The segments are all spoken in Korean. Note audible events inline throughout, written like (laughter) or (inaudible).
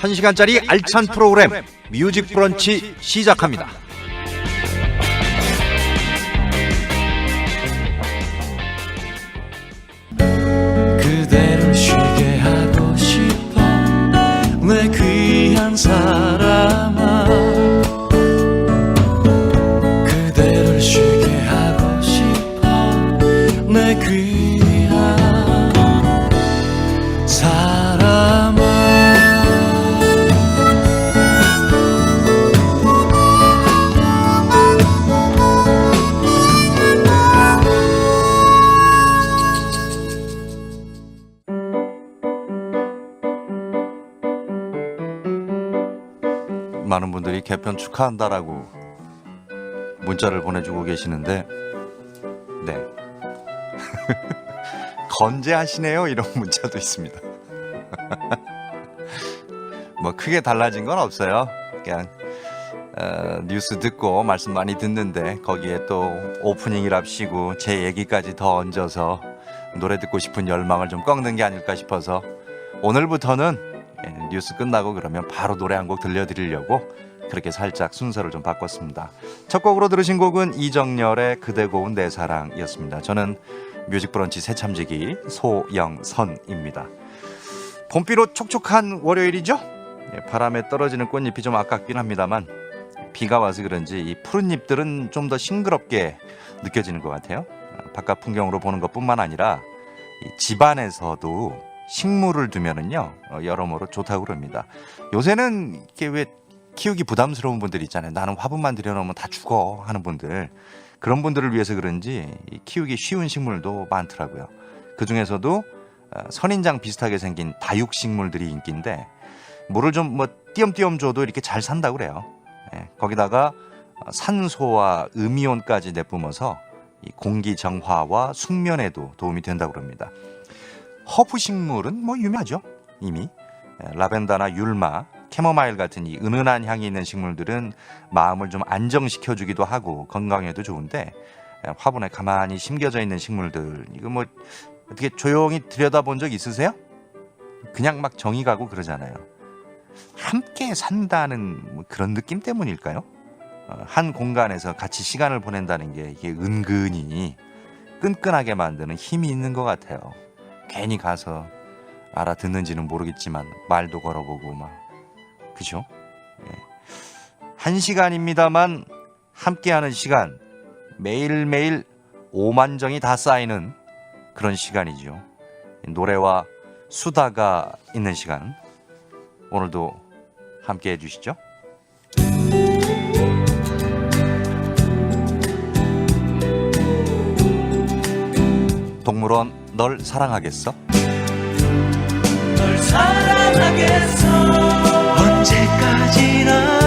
1시간짜리 알찬 프로그램 뮤직 브런치 시작합니다. 개편 축하한다라고 문자를 보내주고 계시는데, 네. (laughs) 건재하시네요. 이런 문자도 있습니다. (laughs) 뭐 크게 달라진 건 없어요. 그냥 어, 뉴스 듣고 말씀 많이 듣는데 거기에 또 오프닝이랍시고 제 얘기까지 더 얹어서 노래 듣고 싶은 열망을 좀 꺾는 게 아닐까 싶어서 오늘부터는 예, 뉴스 끝나고 그러면 바로 노래 한 곡 들려드리려고 그렇게 살짝 순서를 좀 바꿨습니다. 첫 곡으로 들으신 곡은 이정열의 그대 고운 내 사랑이었습니다. 저는 뮤직 브런치 새참지기 소영선입니다. 봄비로 촉촉한 월요일이죠? 예, 바람에 떨어지는 꽃잎이 좀 아깝긴 합니다만 비가 와서 그런지 이 푸른 잎들은 좀 더 싱그럽게 느껴지는 것 같아요. 아, 바깥 풍경으로 보는 것뿐만 아니라 이 집안에서도 식물을 두면은요 어, 여러모로 좋다고 그럽니다. 요새는 이게 왜 키우기 부담스러운 분들 있잖아요. 나는 화분만 들여놓으면 다 죽어 하는 분들 그런 분들을 위해서 그런지 이 키우기 쉬운 식물도 많더라고요. 그 중에서도 어, 선인장 비슷하게 생긴 다육 식물들이 인기인데 물을 좀 뭐 띄엄띄엄 줘도 이렇게 잘 산다고 그래요. 예, 거기다가 어, 산소와 음이온까지 내뿜어서 이 공기 정화와 숙면에도 도움이 된다고 그럽니다. 허브 식물은 뭐 유명하죠. 이미 예, 라벤더나 율마, 캐모마일 같은 이 은은한 향이 있는 식물들은 마음을 좀 안정시켜 주기도 하고 건강에도 좋은데 예, 화분에 가만히 심겨져 있는 식물들 이거 뭐 어떻게 조용히 들여다본 적 있으세요? 그냥 막 정이 가고 그러잖아요. 함께 산다는 뭐 그런 느낌 때문일까요? 어, 한 공간에서 같이 시간을 보낸다는 게 이게 은근히 끈끈하게 만드는 힘이 있는 것 같아요. 괜히 가서 알아듣는지는 모르겠지만 말도 걸어보고 막 그죠? 예. 한 시간입니다만 함께하는 시간 매일매일 5만 정이 다 쌓이는 그런 시간이죠. 노래와 수다가 있는 시간 오늘도 함께 해주시죠. 동물원 널 사랑하겠어? 널 사랑하겠어 언제까지나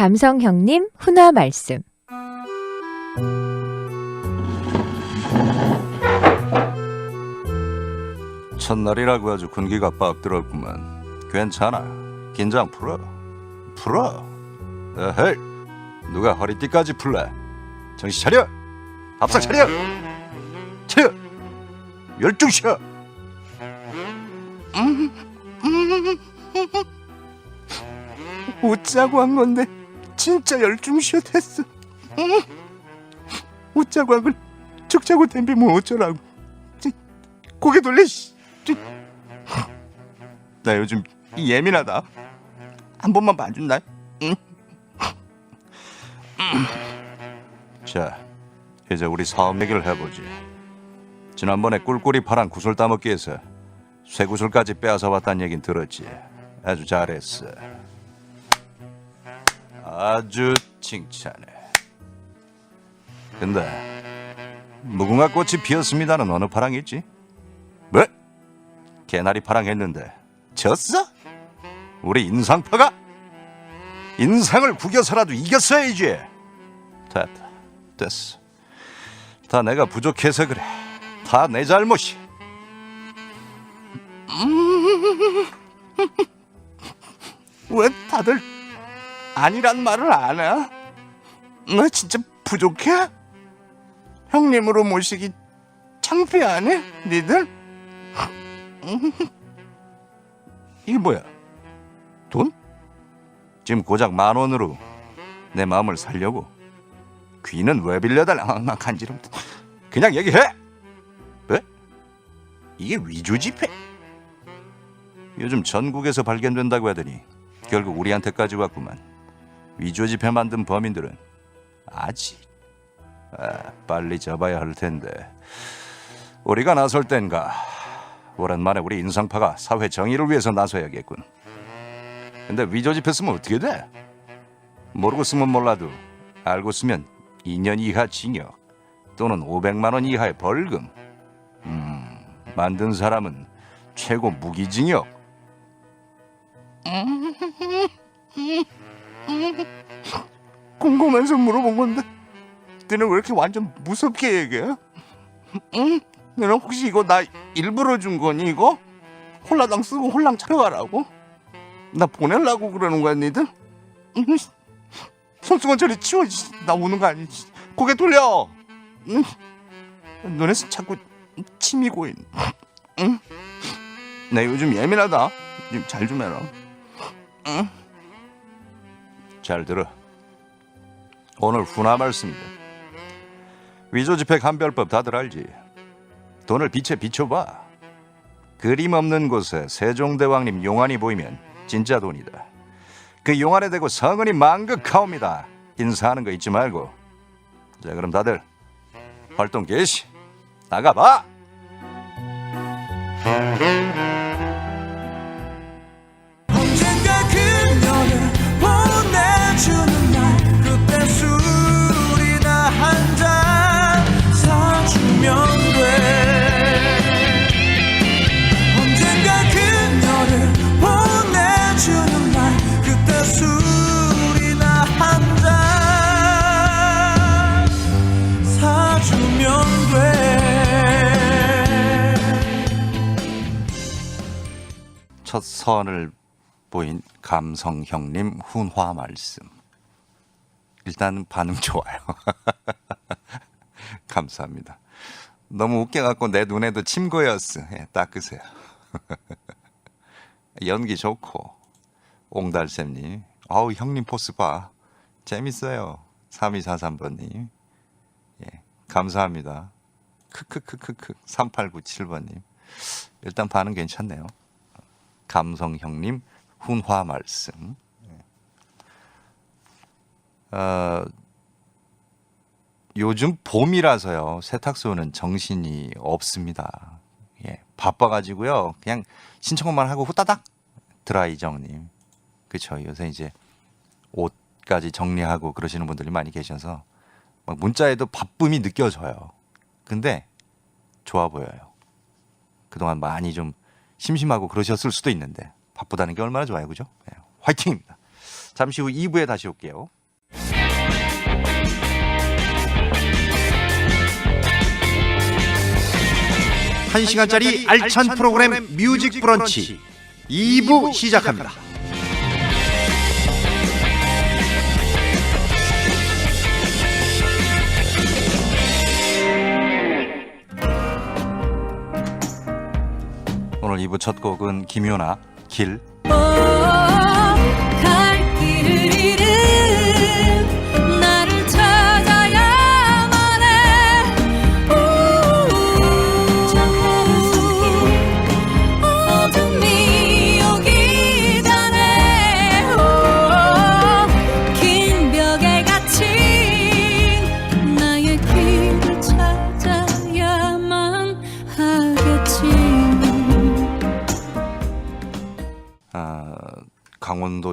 감성 형님 훈화 말씀. 첫날이라고 아주 군기가 빡 들었구만. 괜찮아. 긴장 풀어. 풀어. 에헤이. 누가 허리띠까지 풀래? 정신 차려. 합석 차려. 차려. 열중시켜. 웃자고 한 건데 진짜 열중시어 됐어. 웃자고 한걸 죽자고 댐비면 어쩌라고. 고개 돌려. 씨. 나 요즘 예민하다. 한 번만 봐준다. 응? 자, 이제 우리 사업 얘기를 해보지. 지난번에 꿀꿀이 파란 구슬 따먹기에서 쇠구슬까지 빼앗아 왔다는 얘긴 들었지. 아주 잘했어. 아주 칭찬해. 근데 무궁화 꽃이 피었습니다는 어느 파랑이지? 뭐? 개나리 파랑 했는데 졌어? 우리 인상파가? 인상을 구겨서라도 이겼어야지. 됐다, 됐어. 다 내가 부족해서 그래. 다 내 잘못이. (laughs) 왜 다들 아니란 말을 안 해? 너 진짜 부족해? 형님으로 모시기 창피하네, 니들? (laughs) 이게 뭐야? 돈? 지금 고작 만 원으로 내 마음을 살려고? 귀는 왜 빌려달라? 아, 나 간지럼. 그냥 얘기해. 왜? 이게 위조 지폐? 요즘 전국에서 발견된다고 하더니 결국 우리한테까지 왔구만. 위조 지폐 만든 범인들은 아직 아, 빨리 잡아야 할 텐데 우리가 나설 땐가 오랜만에 우리 인상파가 사회 정의를 위해서 나서야겠군. 근데 위조 지폐 쓰면 어떻게 돼? 모르고 쓰면 몰라도 알고 쓰면 2년 이하 징역 또는 500만 원 이하의 벌금. 음, 만든 사람은 최고 무기징역. (laughs) 궁금해서 물어본 건데 너는 왜 이렇게 완전 무섭게 얘기해? 응? 너는 혹시 이거 나 일부러 준 거니 이거? 홀라당 쓰고 홀랑 차려가라고? 나 보내려고 그러는 거야 니들? 응? 손수건 저리 치워 씨. 나 우는 거 아니지 고개 돌려 응? 눈에 자꾸 침이 고인 응? 나 요즘 예민하다 좀잘좀 해라 응? 잘 들어. 오늘 훈화 말씀이다. 위조 지폐 감별법 다들 알지? 돈을 빛에 비춰봐. 그림 없는 곳에 세종대왕님 용안이 보이면 진짜 돈이다. 그 용안에 대고 성은이 망극하옵니다. 인사하는 거 잊지 말고. 자 그럼 다들 활동 개시. 나가봐 첫 선을 보인 감성 형님 훈화 말씀. 일단 반응 좋아요. (laughs) 감사합니다. 너무 웃겨갖고 내 눈에도 침 고였어. 예, 닦으세요. (laughs) 연기 좋고 옹달샘님. 아우 형님 포스 봐. 재밌어요. 3243번님. 예, 감사합니다. 크크크크크 3897번님. 일단 반응 괜찮네요. 감성 형님 훈화 말씀. 어, 요즘 봄이라서요 세탁소는 정신이 없습니다. 예, 바빠가지고요 그냥 신청만 하고 후다닥 드라이정님. 그쵸 요새 이제 옷까지 정리하고 그러시는 분들이 많이 계셔서 막 문자에도 바쁨이 느껴져요. 근데 좋아 보여요. 그동안 많이 좀 심심하고 그러셨을 수도 있는데 바쁘다는 게 얼마나 좋아요, 그죠? 네, 화이팅입니다. 잠시 후 2부에 다시 올게요. 한시간짜리 알찬 프로그램 뮤직 브런치 2부 시작합니다. 오늘 2부 첫 곡은 김효나 길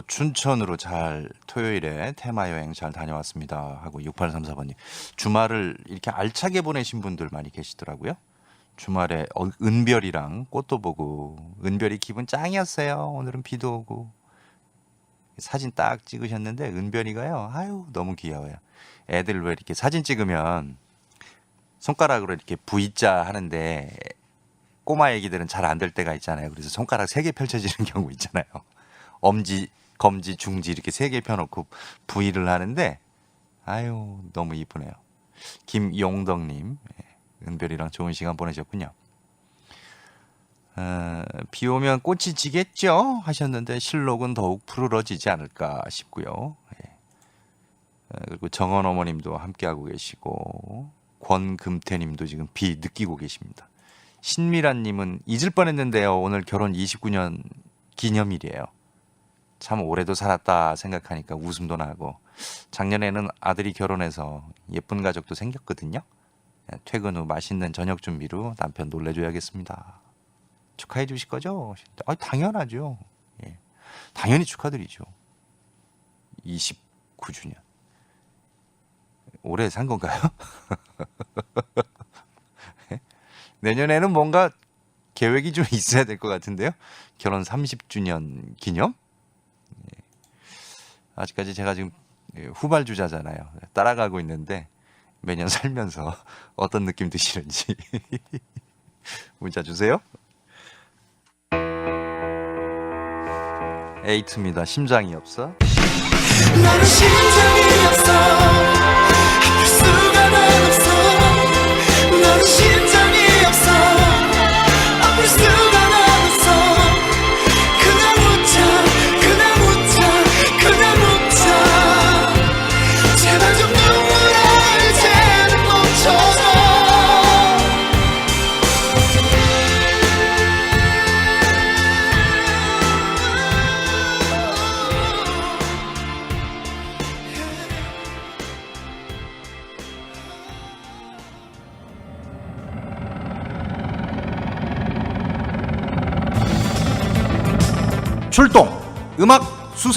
춘천으로 잘 토요일에 테마 여행 잘 다녀왔습니다 하고 6834번님 주말을 이렇게 알차게 보내신 분들 많이 계시더라고요. 주말에 어, 은별이랑 꽃도 보고 은별이 기분 짱이었어요. 오늘은 비도 오고 사진 딱 찍으셨는데 은별이가요. 아유 너무 귀여워요. 애들 왜 이렇게 사진 찍으면 손가락으로 이렇게 V자 하는데 꼬마 애기들은 잘 안 될 때가 있잖아요. 그래서 손가락 세 개 펼쳐지는 (laughs) 경우 있잖아요. 엄지, 검지, 중지 이렇게 세 개 펴놓고 V를 하는데 아유 너무 이쁘네요. 김용덕님, 예, 은별이랑 좋은 시간 보내셨군요. 어, 비 오면 꽃이 지겠죠 하셨는데 실록은 더욱 푸르러지지 않을까 싶고요. 예. 어, 그리고 정원 어머님도 함께하고 계시고 권금태님도 지금 비 느끼고 계십니다. 신미란님은 잊을 뻔했는데요. 오늘 결혼 29년 기념일이에요. 참 올해도 살았다 생각하니까 웃음도 나고 작년에는 아들이 결혼해서 예쁜 가족도 생겼거든요. 예, 퇴근 후 맛있는 저녁 준비로 남편 놀래줘야겠습니다. 축하해 주실 거죠? 아, 당연하죠. 예. 당연히 축하드리죠. 29주년. 올해 산 건가요? (laughs) 내년에는 뭔가 계획이 좀 있어야 될 것 같은데요. 결혼 30주년 기념? 예. 아직까지 제가 지금 예, 후발주자잖아요. 따라가고 있는데 매년 (laughs) 살면서 어떤 느낌 드시는지 (laughs) 문자 주세요. 에이트입니다. 심장이 없어.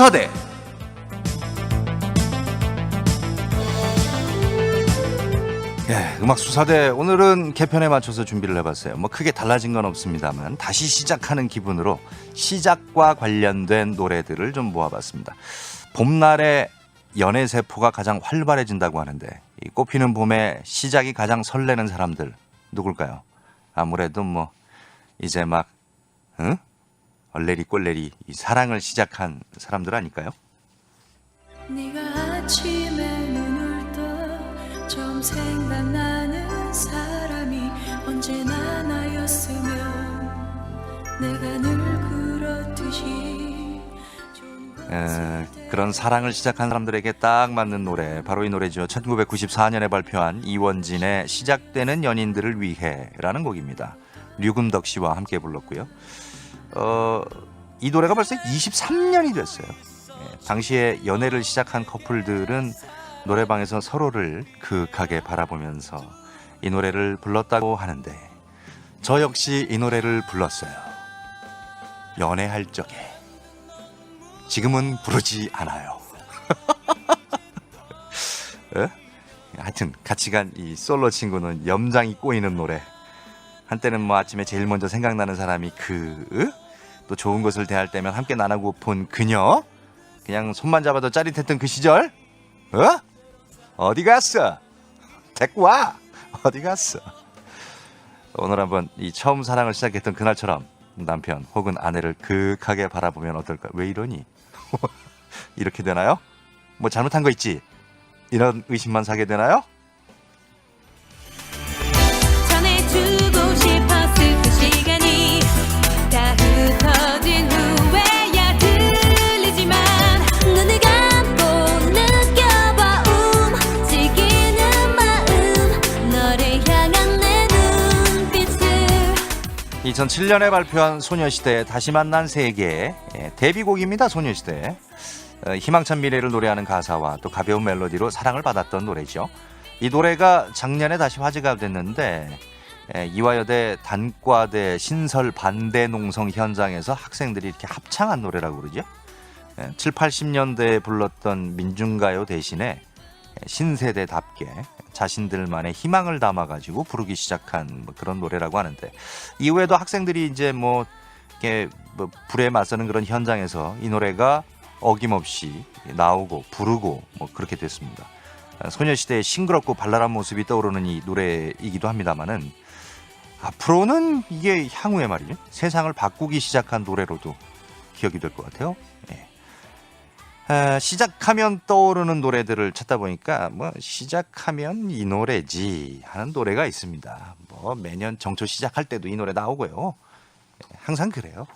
수사대 예, 음악 수사대 오늘은 개편에 맞춰서 준비를 해봤어요. 뭐 크게 달라진 건 없습니다만 다시 시작하는 기분으로 시작과 관련된 노래들을 좀 모아봤습니다. 봄날에 연애 세포가 가장 활발해진다고 하는데 이 꽃피는 봄에 시작이 가장 설레는 사람들 누굴까요? 아무래도 뭐 이제 막 응? 얼레리 꼴레리 이 사랑을 시작한 사람들 아닐까요? 네가 아침에 눈을 떠 처음 생각나는 사람이 언제나 나였으면 내가 늘 그렇듯이 에, 그런 사랑을 시작한 사람들에게 딱 맞는 노래 바로 이 노래죠. 1994년에 발표한 이원진의 시작되는 연인들을 위해라는 곡입니다. 류금덕 씨와 함께 불렀고요 어, 이 노래가 벌써 23년이 됐어요 예, 당시에 연애를 시작한 커플들은 노래방에서 서로를 그윽하게 바라보면서 이 노래를 불렀다고 하는데 저 역시 이 노래를 불렀어요 연애할 적에 지금은 부르지 않아요. 에? (laughs) 하여튼 같이 간 이 솔로 친구는 염장이 꼬이는 노래. 한때는 뭐 아침에 제일 먼저 생각나는 사람이 그, 또 좋은 것을 대할 때면 함께 나누고픈 그녀. 그냥 손만 잡아도 짜릿했던 그 시절. 어? 어디 갔어? 데리고 와. 어디 갔어? 오늘 한번 이 처음 사랑을 시작했던 그날처럼 남편 혹은 아내를 그윽하게 바라보면 어떨까? 왜 이러니? (laughs) 이렇게 되나요? 뭐 잘못한 거 있지? 이런 의심만 사게 되나요? 2007년에 발표한 소녀시대의 다시 만난 세계 예, 데뷔곡입니다. 소녀시대 어, 희망찬 미래를 노래하는 가사와 또 가벼운 멜로디로 사랑을 받았던 노래죠. 이 노래가 작년에 다시 화제가 됐는데 예, 이화여대 단과대 신설 반대 농성 현장에서 학생들이 이렇게 합창한 노래라고 그러죠. 7, 80년대에 불렀던 민중가요 대신에 신세대답게 자신들만의 희망을 담아가지고 부르기 시작한 뭐 그런 노래라고 하는데 이후에도 학생들이 이제 뭐 이렇게 뭐 불에 맞서는 그런 현장에서 이 노래가 어김없이 나오고 부르고 뭐 그렇게 됐습니다. 소녀시대의 싱그럽고 발랄한 모습이 떠오르는 이 노래이기도 합니다만은 앞으로는 이게 향후에 말이죠 세상을 바꾸기 시작한 노래로도 기억이 될 것 같아요. 예. 아, 시작하면 떠오르는 노래들을 찾다 보니까 뭐 시작하면 이 노래지 하는 노래가 있습니다. 뭐 매년 정초 시작할 때도 이 노래 나오고요. 예, 항상 그래요.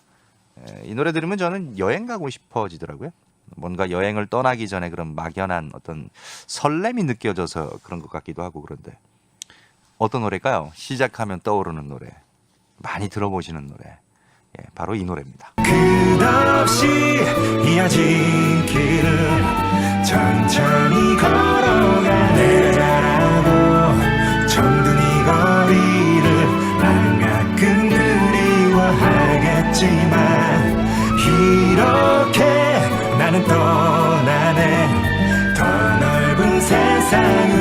예, 이 노래 들으면 저는 여행 가고 싶어지더라고요. 뭔가 여행을 떠나기 전에 그런 막연한 어떤 설렘이 느껴져서 그런 것 같기도 하고 그런데 어떤 노래일까요? 시작하면 떠오르는 노래 많이 들어보시는 노래 예, 바로 이 노래입니다. 끝없이 이어진 길을 천천히 걸어가 내 자라고 정든 이 거리를 나는 가끔 그리워하겠지만 이렇게 나는 떠나네 더 넓은 세상으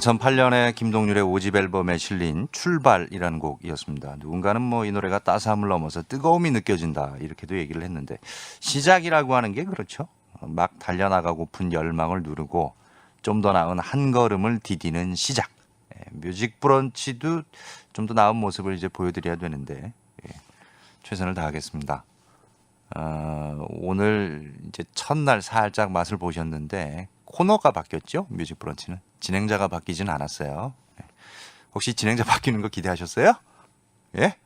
2008년에 김동률의 5집 앨범에 실린 출발이라는 곡이었습니다. 누군가는 뭐 이 노래가 따스함을 넘어서 뜨거움이 느껴진다 이렇게도 얘기를 했는데 시작이라고 하는 게 그렇죠. 막 달려나가고픈 열망을 누르고 좀 더 나은 한 걸음을 디디는 시작. 예, 뮤직 브런치도 좀 더 나은 모습을 이제 보여드려야 되는데 예, 최선을 다하겠습니다. 어, 오늘 이제 첫날 살짝 맛을 보셨는데 코너가 바뀌었죠? 뮤직 브런치는 진행자가 바뀌진 않았어요. 네. 혹시 진행자 바뀌는 거 기대하셨어요? 예?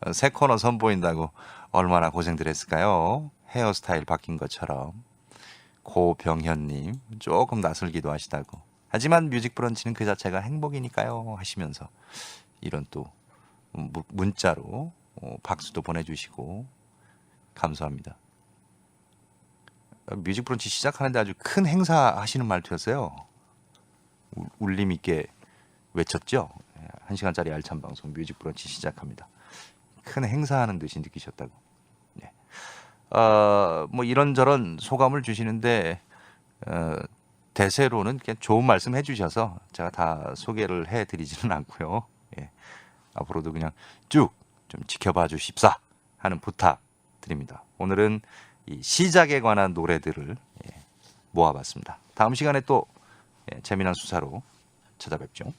어, (laughs) 새 코너 선보인다고 얼마나 고생들 했을까요? 헤어스타일 바뀐 것처럼 고병현님 조금 낯설기도 하시다고. 하지만 뮤직 브런치는 그 자체가 행복이니까요 하시면서 이런 또 무- 문자로 어, 박수도 보내주시고 감사합니다. 어, 뮤직 브런치 시작하는데 아주 큰 행사 하시는 말투였어요. 울- 울림 있게 외쳤죠. 예, 한 시간짜리 알찬 방송 뮤직 브런치 시작합니다. 큰 행사하는 듯이 느끼셨다고. 네. 어, 뭐 이런저런 소감을 주시는데 어, 대세로는 그냥 좋은 말씀 해주셔서 제가 다 소개를 해드리지는 않고요. 예. 앞으로도 그냥 쭉 좀 지켜봐 주십사 하는 부탁 드립니다. 오늘은 이 시작에 관한 노래들을 예, 모아봤습니다. 다음 시간에 또 예, 재미난 수사로 찾아뵙죠.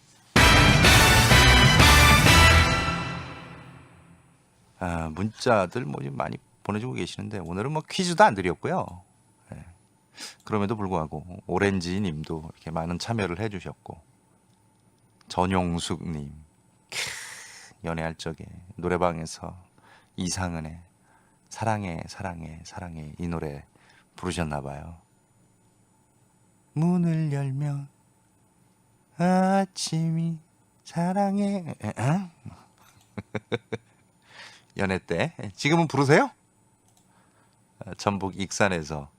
아, 문자들 뭐좀 많이 보내주고 계시는데 오늘은 뭐 퀴즈도 안 드렸고요. 예, 그럼에도 불구하고 오렌지님도 이렇게 많은 참여를 해주셨고 전용숙님 연애할 적에 노래방에서 이상은의 사랑해 사랑해 사랑해 이 노래 부르셨나 봐요. 문을 열면 아침이 사랑해? (laughs) 연애 때 지금은 부르세요? 어, 전북 익산에서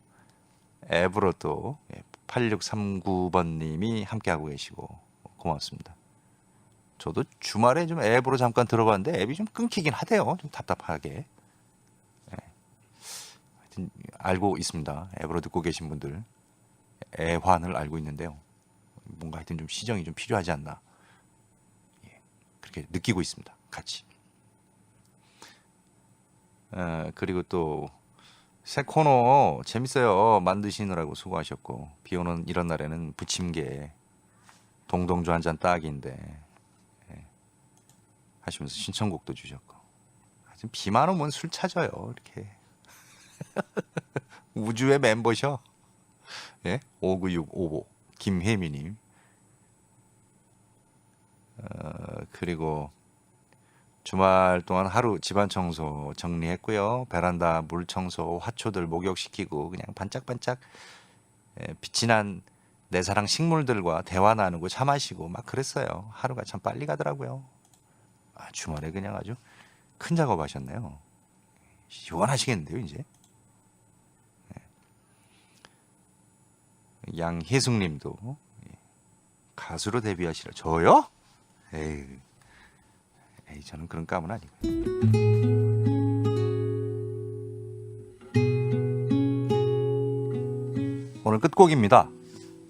앱으로 또 8639번님이 함께하고 계시고 고맙습니다. 저도 주말에 좀 앱으로 잠깐 들어봤는데 앱이 좀 끊기긴 하대요. 좀 답답하게. 예. 알고 있습니다. 앱으로 듣고 계신 분들 애환을 알고 있는데요. 뭔가 하여튼 좀 시정이 좀 필요하지 않나. 예. 그렇게 느끼고 있습니다. 같이. 어, 그리고 또 새 코너 재밌어요. 만드시느라고 수고하셨고 비 오는 이런 날에는 부침개 동동주 한 잔 딱인데 하시면서 신청곡도 주셨고 하여튼 비만 오면 술 찾아요 이렇게 (laughs) 우주의 멤버셔 예? 59655 김혜미님 어, 그리고 주말 동안 하루 집안 청소 정리했고요 베란다 물 청소 화초들 목욕시키고 그냥 반짝반짝 예, 빛이 난 내 사랑 식물들과 대화 나누고 차 마시고 막 그랬어요 하루가 참 빨리 가더라고요 아, 주말에 그냥 아주 큰 작업하셨네요. 시원하시겠는데요, 이제. 양혜숙님도 예, 가수로 데뷔하시라. 저요? 에이, 에이, 저는 그런 감은 아니고. 오늘 끝곡입니다.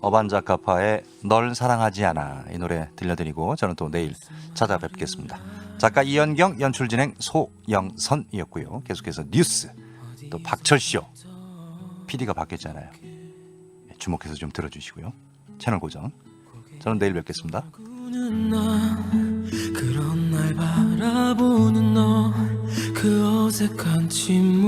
어반자카파의 널 사랑하지 않아 이 노래 들려드리고 저는 또 내일 찾아뵙겠습니다. 작가 이현경, 연출 진행 소영선이었고요. 계속해서 뉴스 또 박철쇼 PD가 바뀌었잖아요. 주목해서 좀 들어주시고요. 채널 고정. 저는 내일 뵙겠습니다. 나 그런 날 바라보는 너 그 어색한 침묵